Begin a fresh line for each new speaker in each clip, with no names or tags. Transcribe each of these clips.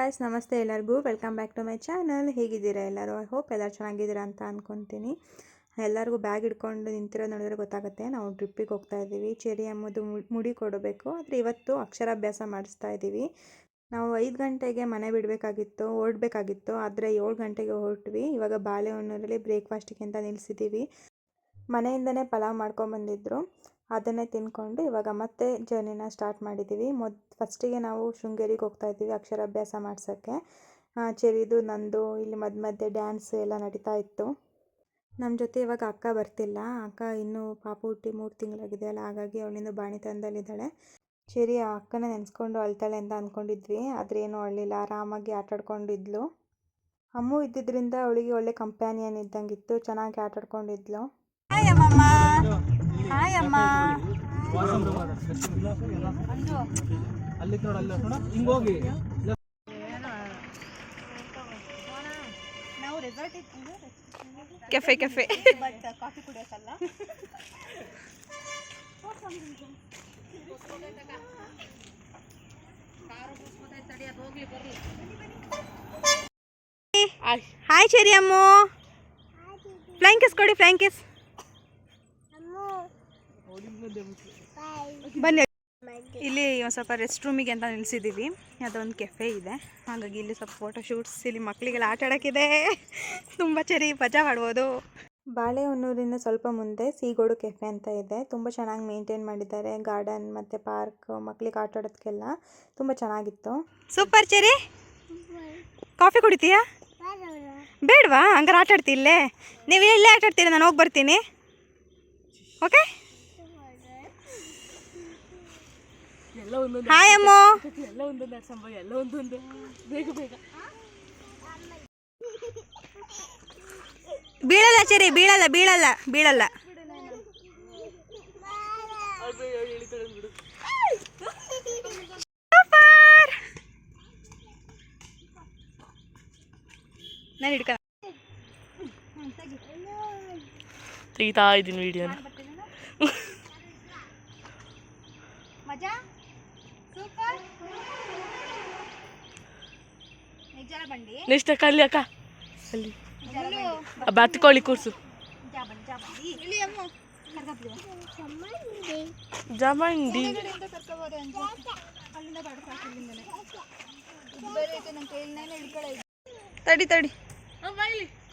Guys ನಮಸ್ತೆ ಎಲ್ಲರಿಗೂ. Welcome back to my channel ಹೇಗಿದ್ದೀರಾ ಎಲ್ಲರೂ? ಐ ಹೋಪ್ ಎಲ್ಲರೂ ಚೆನ್ನಾಗಿದ್ದೀರಾ ಅಂತ ಅಂದ್ಕೊತೀನಿ ಎಲ್ಲರಿಗೂ ಬ್ಯಾಗ್ ಹಿಡ್ಕೊಂಡು ನಿಂತಿರೋ ನೋಡಿದ್ರೆ ಗೊತ್ತಾಗುತ್ತೆ. ನಾವು ಟ್ರಿಪ್ಪಿಗೆ ಹೋಗ್ತಾ ಇದ್ದೀವಿ. ಚೆರಿ ಎಂಬುದು ಮುಡಿ ಕೊಡಬೇಕು. ಆದರೆ ಇವತ್ತು ಅಕ್ಷರಾಭ್ಯಾಸ ಮಾಡಿಸ್ತಾ ಇದ್ದೀವಿ. ನಾವು ಐದು ಗಂಟೆಗೆ ಮನೆ ಬಿಡಬೇಕಾಗಿತ್ತು, ಓಡಬೇಕಾಗಿತ್ತು. ಆದರೆ ಏಳು ಗಂಟೆಗೆ ಹೊರಟ್ವಿ. ಇವಾಗ ಬಾಳೆಹೊನ್ನೂರಲ್ಲಿ ಬ್ರೇಕ್ಫಾಸ್ಟಿಗೆ ಅಂತ ನಿಲ್ಲಿಸಿದ್ದೀವಿ ಮನೆಯಿಂದನೇ ಪಲಾವ್ ಮಾಡ್ಕೊಂಬಂದಿದ್ರು. ಅದನ್ನೇ ತಿನ್ಕೊಂಡು ಇವಾಗ ಮತ್ತೆ ಜರ್ನಿನ ಸ್ಟಾರ್ಟ್ ಮಾಡಿದ್ದೀವಿ. ಮೊದ್ ಫಸ್ಟಿಗೆ ನಾವು ಶೃಂಗೇರಿಗೆ ಹೋಗ್ತಾ ಇದ್ದೀವಿ ಅಕ್ಷರಾಭ್ಯಾಸ ಮಾಡ್ಸೋಕ್ಕೆ. ಚೆರಿದು ನಂದು ಇಲ್ಲಿ ಮಧ್ಯ ಮಧ್ಯೆ ಡ್ಯಾನ್ಸ್ ಎಲ್ಲ ನಡೀತಾ ಇತ್ತು. ನಮ್ಮ ಜೊತೆ ಇವಾಗ ಅಕ್ಕ ಬರ್ತಿಲ್ಲ. ಅಕ್ಕ ಇನ್ನೂ ಪಾಪು ಹುಟ್ಟಿ ಮೂರು ತಿಂಗಳಾಗಿದೆ ಅಲ್ಲ ಹಾಗಾಗಿ ಅವಳಿಂದ ಬಾಣಿತನದಲ್ಲಿದ್ದಾಳೆ. ಚೆರಿ ಆ ಅಕ್ಕನ ನೆನೆಸ್ಕೊಂಡು ಅಳ್ತಾಳೆ ಅಂತ ಅಂದ್ಕೊಂಡಿದ್ವಿ ಆದರೆ ಏನೂ ಅಳಲಿಲ್ಲ. ಆರಾಮಾಗಿ ಆಟಾಡ್ಕೊಂಡಿದ್ಲು. ಅಮ್ಮು ಇದ್ದಿದ್ದರಿಂದ ಅವಳಿಗೆ ಒಳ್ಳೆ ಕಂಪ್ಯಾನಿಯನ್ ಇದ್ದಂಗಿತ್ತು ಚೆನ್ನಾಗಿ ಆಟಾಡ್ಕೊಂಡಿದ್ಲು. ಹಾಯ್ ಅಮ್ಮ.
ಅಲ್ಲಿ ನೋಡ ಅಲ್ಲಿ ನೋಡ ಹಿಂಗ್ ಹೋಗಿ.
Cafe cafe. Hi Cherry Ammu flying kiss ಕೊಡಿ ಫ್ಲೈಂಗ್ ಕಿಸ್ ಬನ್ನಿ. ಇಲ್ಲಿ ಒಂದು ಸ್ವಲ್ಪ ರೆಸ್ಟ್ ರೂಮಿಗೆ ಅಂತ ನಿಲ್ಲಿಸಿದ್ದೀವಿ ಅದೊಂದು ಕೆಫೆ ಇದೆ. ಹಾಗಾಗಿ ಇಲ್ಲಿ ಸ್ವಲ್ಪ ಫೋಟೋ ಶೂಟ್ಸ್ ಇಲ್ಲಿ ಮಕ್ಕಳಿಗೆಲ್ಲ ಆಟ ಆಡೋಕ್ಕಿದೆ. ತುಂಬ ಚರಿ ಮಜಾ ಮಾಡ್ಬೋದು. ಬಾಳೆಹೊನ್ನೂರಿಂದ ಸ್ವಲ್ಪ ಮುಂದೆ ಸೀಗೋಡು ಕೆಫೆ ಅಂತ ಇದೆ. ತುಂಬ ಚೆನ್ನಾಗಿ ಮೇಂಟೈನ್ ಮಾಡಿದ್ದಾರೆ. ಗಾರ್ಡನ್ ಮತ್ತು ಪಾರ್ಕ್ ಮಕ್ಕಳಿಗೆ ಆಟ ಆಡೋದಕ್ಕೆಲ್ಲ ತುಂಬ ಚೆನ್ನಾಗಿತ್ತು. Super Cherry. ಕಾಫಿ ಕುಡಿತೀಯಾ? ಬೇಡವಾ? ಹಂಗಾರೆ ಆಟ ಆಡ್ತಿ ಇಲ್ಲೇ. ನೀವು ಇಲ್ಲೇ ಆಟ ಆಡ್ತೀರಾ? ನಾನು ಹೋಗಿ ಬರ್ತೀನಿ. ಓಕೆ
ಎಲ್ಲ ಒಂದೊಂದು
ಹಾಯ್ ಅಮ್ಮ.
ಎಲ್ಲ ಒಂದೊಂದು ಅರ್ಸಂಬ ಎಲ್ಲ ಒಂದೊಂದು. ಬೇಗ ಬೇಗ.
ಬೀಳಲ್ಲ ಚರಿ ಬೀಳಲ್ಲ ಬೀಳಲ್ಲ ಬೀಳಲ್ಲ. ನಾನು ಹಿಡ್ಕ.
ತೆಗಿತಾ ಇದ್ದೀನಿ ವಿಡಿಯೋನ
ಮಜಾ ಸೂಪರ್ ನಿಜಾಲ ಬಂಡಿ
ನೆಕ್ಸ್ಟ್ ಅಕ್ಕ ಅಲ್ಲಿ ಅಕ್ಕ. ಅಲ್ಲಿ. ಆ ಬತ್ಕೊಳ್ಳಿ ಕೂರ್ಸು. ಜಮಂಡಿ.
ತಡಿ ತಡಿ.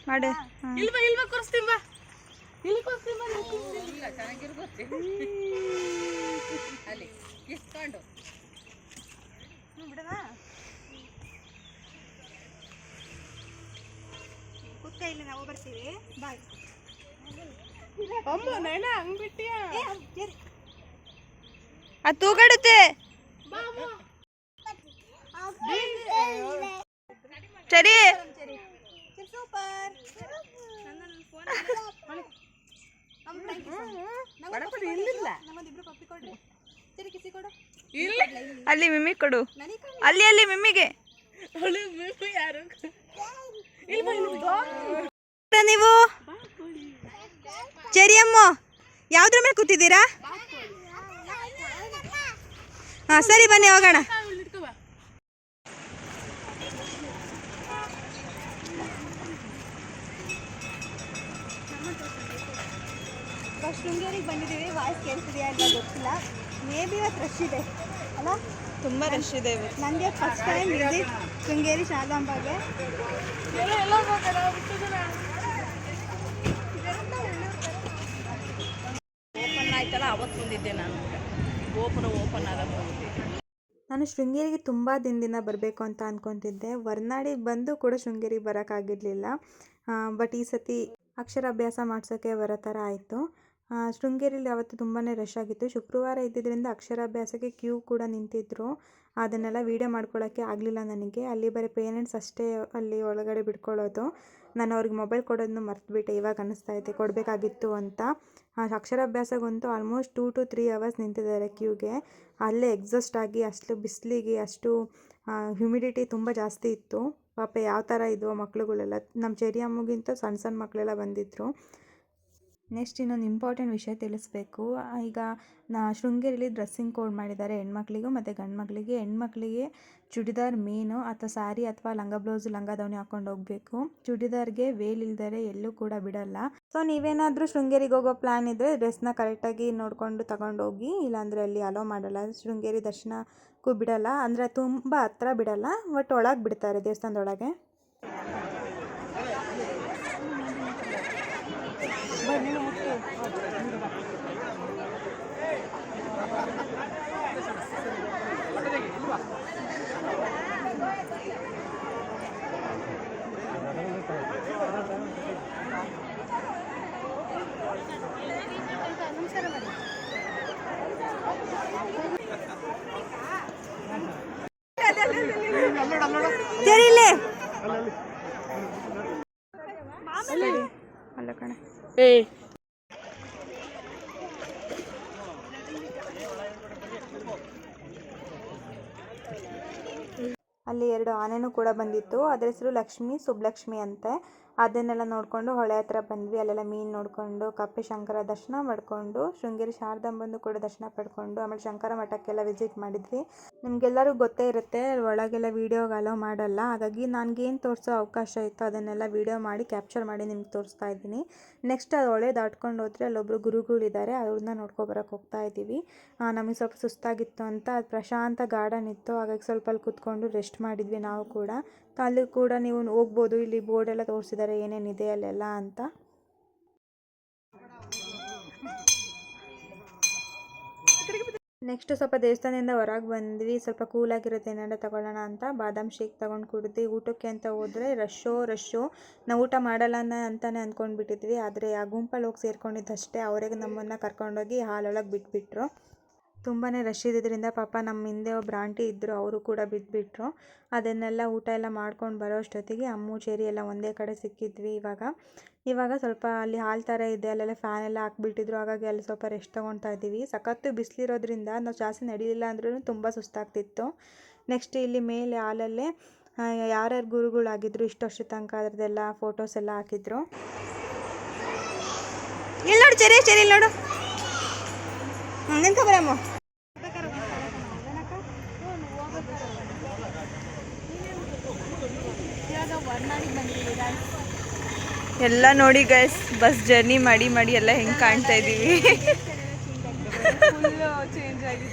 ಮಾಡೆ.
ಇಲ್ವಾ ಇಲ್ವಾ ಕೂರಿಸ್ತೀನಿ ಬಾ. ಇಲ್ಲಿ ಕೂರಿಸ್ತೀನಿ ಬಾ
ಇಲ್ಲಿ ನಾವು ಬರ್ತೀವಿ. ಬಾಯ್.
ಅಮ್ಮ ನೈನ ಹಂಗ್ ಬಿಟ್ಟಿಯಾ
ಅದು ತೂಗಾಡುತ್ತೆ. ಸರಿ ಸೂಪರ್. ಅಲ್ಲಿ ಮಿಮ್ಮಿ ಕೊಡು. ಅಲ್ಲಿ ಅಲ್ಲಿ ಮಿಮ್ಮಿಗೆ
ಯಾರು?
ನೀವು? ಚೆರಿ ಅಮ್ಮ ಯಾವ್ದ್ರ ಮೇಲೆ ಕೂತಿದ್ದೀರಾ? ಹಾ ಸರಿ ಬನ್ನಿ ಹೋಗೋಣ. ಶೃಂಗೇರಿಗೆ ಬಂದಿದ್ದೀವಿ ವಾಯ್ಸ್ ಕೇಳ್ತಿದೆಯಾ ಇಲ್ಲ ಗೊತ್ತಿಲ್ಲ. ಮೇ ಬಿ ಇವತ್ತು ರಶ್ ಇದೆ ಅಲ್ಲ? ತುಂಬ ರಶ್ ಇದೆ ನನಗೆ ಫಸ್ಟ್ ಟೈಮ್ ವಿಸಿಟ್ ಶೃಂಗೇರಿ
ಬಿಟ್ಟಿದ್ದೀರ ಓಪನ್ ಆಯ್ತಲ್ಲ ಅವತ್ತು ಬಂದಿದ್ದೆ ನಾನು. ಗೋಪುರ ಓಪನ್ ಆದಾಗ
ನಾನು ಶೃಂಗೇರಿಗೆ ತುಂಬ ದಿನದಿಂದ ಬರಬೇಕು ಅಂತ ಅಂದ್ಕೊತಿದ್ದೆ ಹೊರ್ನಾಡಿಗೆ ಬಂದು ಕೂಡ ಶೃಂಗೇರಿಗೆ ಬರೋಕ್ಕಾಗಿರಲಿಲ್ಲ ಬಟ್ ಈ ಸತಿ ಅಕ್ಷರಾಭ್ಯಾಸ ಮಾಡ್ಸೋಕ್ಕೆ ಬರೋ ಥರ ಆಯಿತು. ಶೃಂಗೇರಿಲಿ ಅವತ್ತು ತುಂಬಾ ರಶ್ ಆಗಿತ್ತು. ಶುಕ್ರವಾರ ಇದ್ದಿದ್ದರಿಂದ ಅಕ್ಷರಾಭ್ಯಾಸಕ್ಕೆ ಕ್ಯೂ ಕೂಡ ನಿಂತಿದ್ದರು ಅದನ್ನೆಲ್ಲ ವೀಡಿಯೋ ಮಾಡ್ಕೊಳ್ಳೋಕ್ಕೆ ಆಗಲಿಲ್ಲ ನನಗೆ. ಅಲ್ಲಿ ಬರೀ ಪೇರೆಂಟ್ಸ್ ಅಷ್ಟೇ ಅಲ್ಲಿ ಒಳಗಡೆ ಬಿಟ್ಕೊಳ್ಳೋದು ನಾನು ಅವ್ರಿಗೆ ಮೊಬೈಲ್ ಕೊಡೋದನ್ನು ಮರ್ತುಬಿಟ್ಟೆ. ಇವಾಗ ಅನ್ನಿಸ್ತಾ ಇದೆ. ಕೊಡಬೇಕಾಗಿತ್ತು ಅಂತ. ಅಕ್ಷರಾಭ್ಯಾಸಗಂತೂ almost two to three hours ನಿಂತಿದ್ದಾರೆ ಕ್ಯೂಗೆ ಅಲ್ಲೇ ಎಕ್ಸಾಸ್ಟ್ ಆಗಿ, ಅಷ್ಟು ಬಿಸಿಲಿಗೆ, ಅಷ್ಟು ಹ್ಯುಮಿಡಿಟಿ ತುಂಬ ಜಾಸ್ತಿ ಇತ್ತು. ಪಾಪ ಯಾವ ಥರ ಇದ್ವೋ ಮಕ್ಳುಗಳೆಲ್ಲ. ನಮ್ಮ ಚೆರಿ ಅಮ್ಮಗಿಂತ ಸಣ್ಣ ಸಣ್ಣ ಮಕ್ಕಳೆಲ್ಲ ಬಂದಿದ್ದರು ನೆಕ್ಸ್ಟ್ ಇನ್ನೊಂದು ಇಂಪಾರ್ಟೆಂಟ್ ವಿಷಯ ತಿಳಿಸ್ಬೇಕು. ಈಗ ನಾ ಶೃಂಗೇರಿಲಿ ಡ್ರೆಸ್ಸಿಂಗ್ ಕೋಡ್ ಮಾಡಿದ್ದಾರೆ ಹೆಣ್ಮಕ್ಳಿಗೂ ಮತ್ತು ಗಂಡು ಮಕ್ಕಳಿಗೆ ಹೆಣ್ಮಕ್ಳಿಗೆ ಚೂಡಿದಾರ್ ಮೇನು ಅಥವಾ ಸ್ಯಾರಿ ಅಥವಾ ಲಂಗ ಬ್ಲೌಸ್, ಲಂಗ ದಾವಣಿ ಹಾಕೊಂಡು ಹೋಗಬೇಕು. ಚೂಡಿದಾರ್ಗೆ ವೇಲ್ ಇಲ್ದರೆ ಎಲ್ಲೂ ಕೂಡ ಬಿಡಲ್ಲ. ಸೊ ನೀವೇನಾದರೂ ಶೃಂಗೇರಿಗೆ ಹೋಗೋ ಪ್ಲ್ಯಾನ್ ಇದ್ದರೆ ಡ್ರೆಸ್ನ ಕರೆಕ್ಟಾಗಿ ನೋಡಿಕೊಂಡು ತಗೊಂಡೋಗಿ, ಇಲ್ಲಾಂದರೆ ಅಲ್ಲಿ ಅಲೋ ಮಾಡಲ್ಲ. ಶೃಂಗೇರಿ ದರ್ಶನಕ್ಕೂ ಬಿಡಲ್ಲ. ಅಂದರೆ ತುಂಬ ಹತ್ರ ಬಿಡಲ್ಲ ಬಟ್ ಒಳಗೆ ಬಿಡ್ತಾರೆ ದೇವಸ್ಥಾನದೊಳಗೆ. ತೆರೀಲೆ. ಅಲ್ಲ ಕಣೆ
ಏ.
ಅಲ್ಲಿ ಎರಡು ಆನೆನೂ ಕೂಡ ಬಂದಿತ್ತು. ಅದರ ಹೆಸರು ಲಕ್ಷ್ಮಿ ಸುಬ್ಲಕ್ಷ್ಮಿ ಅಂತೆ. ಅದನ್ನೆಲ್ಲ ನೋಡಿಕೊಂಡು ಹೊಳೆ ಹತ್ರ ಬಂದ್ವಿ. ಅಲ್ಲೆಲ್ಲ ಮೀನು ನೋಡಿಕೊಂಡು, ಕಪ್ಪೆ ಶಂಕರ ದರ್ಶನ ಮಾಡಿಕೊಂಡು, ಶೃಂಗೇರಿ ಶಾರದಾಂಬಂದು ಕೂಡ ದರ್ಶನ ಪಡ್ಕೊಂಡು, ಆಮೇಲೆ ಶಂಕರ ಮಠಕ್ಕೆಲ್ಲ ವಿಸಿಟ್ ಮಾಡಿದ್ವಿ. ನಿಮಗೆಲ್ಲರಿಗೂ ಗೊತ್ತೇ ಇರುತ್ತೆ, ಒಳಗೆಲ್ಲ ವೀಡಿಯೋಗೆ ಅಲೋ ಮಾಡಲ್ಲ. ಹಾಗಾಗಿ ನನಗೇನು ತೋರಿಸೋ ಅವಕಾಶ ಇತ್ತು ಅದನ್ನೆಲ್ಲ ವೀಡಿಯೋ ಮಾಡಿ ಕ್ಯಾಪ್ಚರ್ ಮಾಡಿ ನಿಮ್ಗೆ ತೋರಿಸ್ತಾ ಇದ್ದೀನಿ. ನೆಕ್ಸ್ಟ್ ಅದು ಹೊಳೆ ದಾಟ್ಕೊಂಡು ಹೋದರೆ ಅಲ್ಲೊಬ್ಬರು ಗುರುಗಳಿದ್ದಾರೆ, ಅವ್ರನ್ನ ನೋಡ್ಕೊಬರಕ್ಕೆ ಹೋಗ್ತಾ ಇದ್ದೀವಿ. ನಮಗೆ ಸ್ವಲ್ಪ ಸುಸ್ತಾಗಿತ್ತು ಅಂತ ಅದು ಪ್ರಶಾಂತ ಗಾರ್ಡನ್ ಇತ್ತು. ಹಾಗಾಗಿ ಸ್ವಲ್ಪ ಅಲ್ಲಿ ಕೂತ್ಕೊಂಡು ರೆಸ್ಟ್ ಮಾಡಿದ್ವಿ ನಾವು ಕೂಡ. ಅಲ್ಲಿ ಕೂಡ ನೀವು ಹೋಗ್ಬೋದು. ಇಲ್ಲಿ ಬೋರ್ಡ್ ಎಲ್ಲ ತೋರಿಸಿದ್ದಾರೆ, ಏನೇನಿದೆ ಅಲ್ಲೆಲ್ಲ ಅಂತ. ನೆಕ್ಸ್ಟ್ ಸ್ವಲ್ಪ ದೇವಸ್ಥಾನದಿಂದ ಹೊರಗೆ ಬಂದ್ವಿ. ಸ್ವಲ್ಪ ಕೂಲಾಗಿರುತ್ತೆ ಏನಾರ ತಗೊಳ್ಳೋಣ ಅಂತ. ಬಾದಾಮ್ ಶೇಕ್ ತಗೊಂಡು ಕುಡಿದ್ವಿ ಊಟಕ್ಕೆ ಅಂತ ಹೋದ್ರೆ ರಶ್ಶೋ ರಶ್ಶೋ ನಾವು ಊಟ ಮಾಡಲ್ಲ ಅಂತಾನೆ ಅಂದ್ಕೊಂಡು ಅಂದ್ಕೊಂಡ್ಬಿಟ್ಟಿದ್ವಿ. ಆದರೆ ಆ ಗುಂಪಲ್ಲಿ ಹೋಗಿ ಸೇರ್ಕೊಂಡಿದ್ದಷ್ಟೇ. ಅವರಿಗೆ ನಮ್ಮನ್ನು ಕರ್ಕೊಂಡೋಗಿ ಹಾಲೊಳಗೆ ಬಿಟ್ಬಿಟ್ರು. ತುಂಬಾ ರಶ್ ಇದ್ದಿದ್ದರಿಂದ ಪಾಪ ನಮ್ಮ ಹಿಂದೆ ಒಬ್ರು ಆಂಟಿ ಇದ್ದರು ಅವರು ಕೂಡ ಬಿದ್ದುಬಿಟ್ರು ಅದನ್ನೆಲ್ಲ ಊಟ ಎಲ್ಲ ಮಾಡ್ಕೊಂಡು ಬರೋ ಅಷ್ಟೊತ್ತಿಗೆ ಅಮ್ಮು, ಚೇರಿ ಎಲ್ಲ ಒಂದೇ ಕಡೆ ಸಿಕ್ಕಿದ್ವಿ ಇವಾಗ. ಇವಾಗ ಸ್ವಲ್ಪ ಅಲ್ಲಿ ಹಾಲು ಥರ ಇದೆ, ಅಲ್ಲೆಲ್ಲ ಫ್ಯಾನ್ ಎಲ್ಲ ಹಾಕ್ಬಿಟ್ಟಿದ್ರು. ಹಾಗಾಗಿ ಅಲ್ಲಿ ಸ್ವಲ್ಪ ರೆಸ್ಟ್ ತೊಗೊಳ್ತಾ ಇದ್ದೀವಿ. ಸಖತ್ತು ಬಿಸಿಲಿರೋದ್ರಿಂದ ನಾವು ಜಾಸ್ತಿ ನಡೀಲಿಲ್ಲ ಅಂದ್ರೂ ತುಂಬ ಸುಸ್ತಾಗ್ತಿತ್ತು. ನೆಕ್ಸ್ಟ್ ಇಲ್ಲಿ ಮೇಲೆ ಹಾಲಲ್ಲೇ ಯಾರ್ಯಾರು ಗುರುಗಳಾಗಿದ್ರು, ಇಷ್ಟು ವರ್ಷ ತನಕ ಅದರದ್ದೆಲ್ಲ ಫೋಟೋಸ್ ಎಲ್ಲ ಹಾಕಿದ್ರು. ಇಲ್ಲಿ ನೋಡು, ಚೆರಿ ಚೆರಿ ನೋಡು. ನಿಂತ್ಕೊ ಬರಮ್ಮ
ಎಲ್ಲ ನೋಡಿ ಗೈಸ್ ಬಸ್ ಜರ್ನಿ ಮಾಡಿ ಮಾಡಿ ಎಲ್ಲ ಹೆಂಗೆ ಕಾಣ್ತಾ ಇದ್ದೀವಿ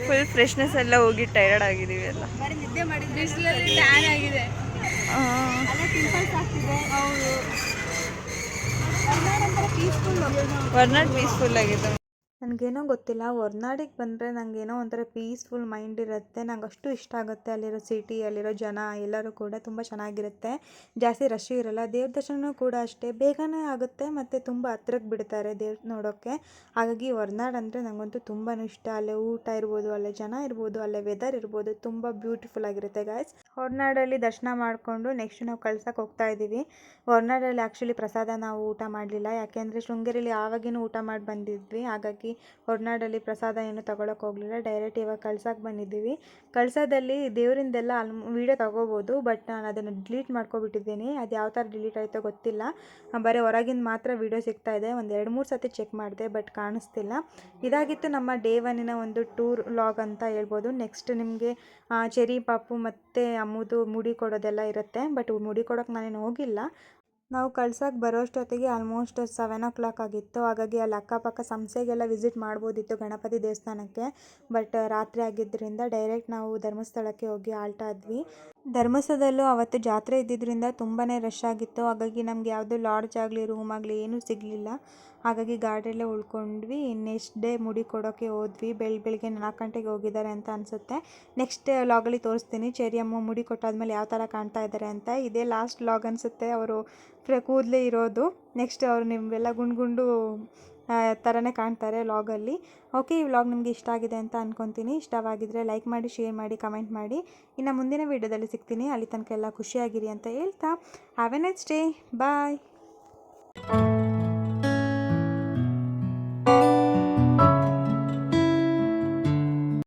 ಫುಲ್ ಫ್ರೆಶ್ನೆಸ್ ಎಲ್ಲ ಹೋಗಿ ಟೈರ್ಡ್ ಆಗಿದ್ದೀವಿ ಎಲ್ಲ. ಹೊರ್ನಾಡ್ ಪೀಸ್ಫುಲ್ ಆಗಿದೆ
ನನಗೇನೋ ಗೊತ್ತಿಲ್ಲ. ಹೊರ್ನಾಡಿಗೆ ಬಂದರೆ ನನಗೇನೋ ಒಂಥರ ಪೀಸ್ಫುಲ್ ಮೈಂಡ್ ಇರುತ್ತೆ. ನಂಗೆ ಅಷ್ಟು ಇಷ್ಟ ಆಗುತ್ತೆ ಅಲ್ಲಿರೋ ಸಿಟಿ ಅಲ್ಲಿರೋ ಜನ ಎಲ್ಲರೂ ಕೂಡ ತುಂಬ ಚೆನ್ನಾಗಿರುತ್ತೆ. ಜಾಸ್ತಿ ರಶ್ ಇರಲ್ಲ. ದೇವ್ರ ದರ್ಶನ ಕೂಡ ಅಷ್ಟೇ. ಬೇಗನೆ ಆಗುತ್ತೆ ಮತ್ತು ತುಂಬ ಹತ್ರಕ್ಕೆ ಬಿಡ್ತಾರೆ ದೇವ್ರ ನೋಡೋಕ್ಕೆ ಹಾಗಾಗಿ ಹೊರ್ನಾಡು ಅಂದರೆ ನನಗಂತೂ ತುಂಬಾ ಇಷ್ಟ. ಅಲ್ಲೇ ಊಟ ಇರ್ಬೋದು, ಅಲ್ಲೇ ಜನ ಇರ್ಬೋದು, ಅಲ್ಲೇ ವೆದರ್ ಇರ್ಬೋದು. ತುಂಬ ಬ್ಯೂಟಿಫುಲ್ ಆಗಿರುತ್ತೆ ಗಾಯ್ಸ್ ಹೊರನಾಡಲ್ಲಿ ದರ್ಶನ ಮಾಡಿಕೊಂಡು ನೆಕ್ಸ್ಟ್ ನಾವು ಕಳ್ಸಕ್ಕೆ ಹೋಗ್ತಾ ಇದ್ದೀವಿ. ಹೊರ್ನಾಡಲ್ಲಿ ಆ್ಯಕ್ಚುಲಿ ಪ್ರಸಾದ ನಾವು ಊಟ ಮಾಡಲಿಲ್ಲ. ಯಾಕೆಂದರೆ ಶೃಂಗೇರಿಲಿ ಆವಾಗಿನೂ ಊಟ ಮಾಡಿ ಬಂದಿದ್ವಿ. ಹಾಗಾಗಿ ಹೊರನಾಡಲ್ಲಿ ಪ್ರಸಾದ ಏನು ತಗೊಳಕ್ಕೆ ಹೋಗಲಿಲ್ಲ. ಡೈರೆಕ್ಟ್ ಇವಾಗ ಕಳ್ಸಕ್ಕೆ ಬಂದಿದ್ದೀವಿ. ಕಳ್ಸೋದಲ್ಲಿ ದೇವರಿಂದೆಲ್ಲ ಅಲ್ ವೀಡಿಯೋ ತಗೋಬೋದು ಬಟ್ ನಾನು ಅದನ್ನು ಡಿಲೀಟ್ ಮಾಡ್ಕೊಬಿಟ್ಟಿದ್ದೀನಿ. ಅದು ಯಾವ ಥರ ಡಿಲೀಟ್ ಆಯಿತೋ ಗೊತ್ತಿಲ್ಲ. ಬರೀ ಹೊರಗಿಂದ ಮಾತ್ರ ವೀಡಿಯೋ ಸಿಗ್ತಾ ಇದೆ. ಒಂದು ಎರಡು ಮೂರು ಸತಿ ಚೆಕ್ ಮಾಡಿದೆ ಬಟ್ ಕಾಣಿಸ್ತಿಲ್ಲ. ಇದಾಗಿತ್ತು ನಮ್ಮ ಡೇ ಒನ್ನಿನ ಒಂದು ಟೂರ್ ಲಾಗ್ ಅಂತ ಹೇಳ್ಬೋದು. ನೆಕ್ಸ್ಟ್ ನಿಮಗೆ ಚೆರಿ ಪಾಪು ಮತ್ತು ಅಮ್ಮದು ಮುಡಿ ಕೊಡೋದೆಲ್ಲ ಇರುತ್ತೆ. ಬಟ್ ಮುಡಿ ಕೊಡೋಕ್ಕೆ ನಾನೇನು ಹೋಗಿಲ್ಲ. ನಾವು ಕಳ್ಸಕ್ಕೆ ಬರೋಷ್ಟೊತ್ತಿಗೆ ಆಲ್ಮೋಸ್ಟ್ ಸೆವೆನ್ ಓ ಕ್ಲಾಕ್ ಆಗಿತ್ತು. ಹಾಗಾಗಿ ಅಲ್ಲಿ ಅಕ್ಕಪಕ್ಕ ಸಂಸೆಗೆಲ್ಲ ವಿಸಿಟ್ ಮಾಡ್ಬೋದಿತ್ತು ಗಣಪತಿ ದೇವಸ್ಥಾನಕ್ಕೆ. ಬಟ್ ರಾತ್ರಿ ಆಗಿದ್ದರಿಂದ ಡೈರೆಕ್ಟ್ ನಾವು ಧರ್ಮಸ್ಥಳಕ್ಕೆ ಹೋಗಿ ಆಲ್ಟ ಆದ್ವಿ. ಧರ್ಮಸ್ಥಳದಲ್ಲೂ ಅವತ್ತು ಜಾತ್ರೆ ಇದ್ದಿದ್ದರಿಂದ ತುಂಬಾ ರಶ್ ಆಗಿತ್ತು. ಹಾಗಾಗಿ ನಮಗೆ ಯಾವುದೂ ಲಾಡ್ಜ್ ಆಗಲಿ ರೂಮ್ ಆಗಲಿ ಏನೂ ಸಿಗಲಿಲ್ಲ. ಹಾಗಾಗಿ ಗಾಡಿಯಲ್ಲೇ ಉಳ್ಕೊಂಡ್ವಿ. ನೆಕ್ಸ್ಟ್ ಡೇ ಮುಡಿ ಕೊಡೋಕ್ಕೆ ಹೋದ್ವಿ. ಬೆಳ, ಬೆಳಿಗ್ಗೆ ನಾಲ್ಕು ಗಂಟೆಗೆ ಹೋಗಿದ್ದಾರೆ ಅಂತ ಅನಿಸುತ್ತೆ. ನೆಕ್ಸ್ಟ್ ಲಾಗಲ್ಲಿ ತೋರಿಸ್ತೀನಿ. ಚೇರಿ ಅಮ್ಮ, ಮುಡಿ ಕೊಟ್ಟಾದ್ಮೇಲೆ ಯಾವ ಥರ ಕಾಣ್ತಾ ಇದ್ದಾರೆ ಅಂತ. ಇದೇ ಲಾಸ್ಟ್ ಲಾಗ್ ಅನಿಸುತ್ತೆ. ಅವರು ಕೂದಲೇ ಇರೋದು. ನೆಕ್ಸ್ಟ್ ಅವರು ನಿಮಗೆಲ್ಲ ಗುಂಡು ಗುಂಡು ಥರನೇ ಕಾಣ್ತಾರೆ ವ್ಲಾಗಲ್ಲಿ. ಓಕೆ, ಈ ವ್ಲಾಗ್ ನಿಮಗೆ ಇಷ್ಟ ಆಗಿದೆ ಅಂತ ಅಂದ್ಕೊತೀನಿ ಇಷ್ಟವಾಗಿದ್ದರೆ ಲೈಕ್ ಮಾಡಿ, ಶೇರ್ ಮಾಡಿ, ಕಮೆಂಟ್ ಮಾಡಿ. ಇನ್ನು ಮುಂದಿನ ವೀಡಿಯೋದಲ್ಲಿ ಸಿಗ್ತೀನಿ. ಅಲ್ಲಿ ತನಕ ಎಲ್ಲ ಖುಷಿಯಾಗಿರಿ ಅಂತ ಹೇಳ್ತಾ. Have a next day bye